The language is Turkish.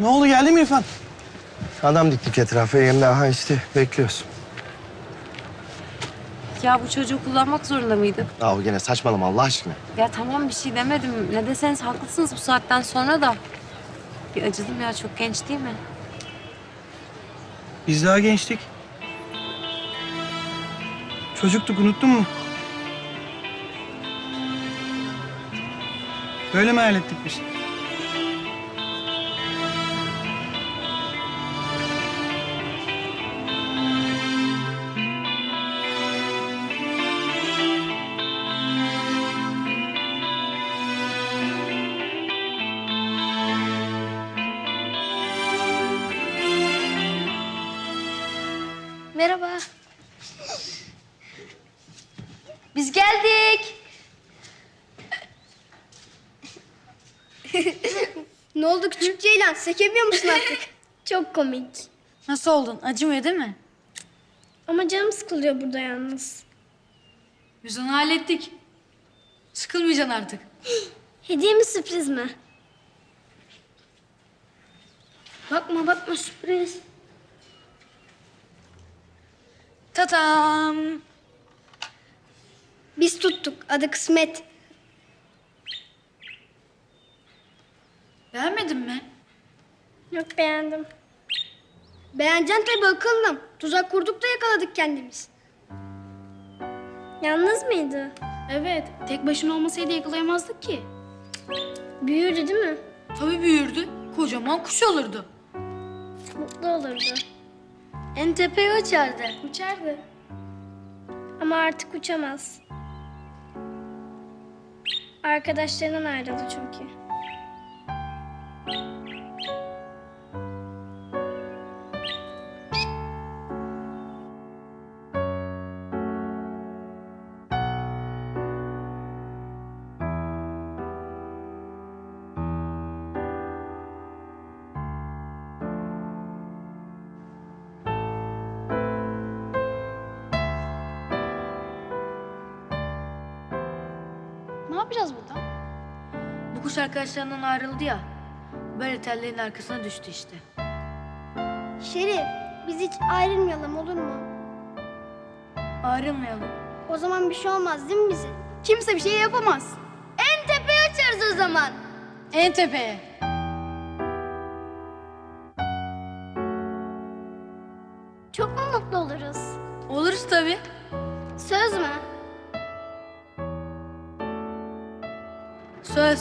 Ne oldu geldi mi İrfan? Adam diktik etrafa yerine aha işte bekliyoruz. Ya bu çocuğu kullanmak zorunda mıydık? Yahu gene saçmalama Allah aşkına. Ya tamam bir şey demedim. Ne deseniz haklısınız bu saatten sonra da. Bir acıdım ya çok genç değil mi? Biz daha gençtik. Çocuktuk unuttun mu? Böyle mi hayal ettik biz? Merhaba. Biz geldik. ne oldu küçük Ceylan? Sekemiyor musun artık? Çok komik. Nasıl oldun? Acımıyor değil mi? Ama canım sıkılıyor burada yalnız. Biz onu hallettik. Sıkılmayacaksın artık. Hediye mi sürpriz mi? Bakma bakma sürpriz. Tatam. Biz tuttuk. Adı kısmet. Beğenmedin mi? Yok beğendim. Beğeneceksin tabii akıllım. Tuzak kurduk da yakaladık kendimiz. Yalnız mıydı? Evet, tek başına olmasaydı yakalayamazdık ki. Büyürdü değil mi? Tabii büyürdü. Kocaman kuş olurdu. Mutlu olurdu. En tepeye uçardı. Uçardı. Ama artık uçamaz. Arkadaşlarından ayrıldı çünkü. Yapacağız burada? Bu kuş arkadaşlarından ayrıldı ya. Böyle tellerin arkasına düştü işte. Şerif, biz hiç ayrılmayalım olur mu? Ayrılmayalım. O zaman bir şey olmaz değil mi bize? Kimse bir şey yapamaz. En tepeye uçarız o zaman. En tepeye. Çok mu mutlu oluruz? Oluruz tabii. Söz mü? Söz.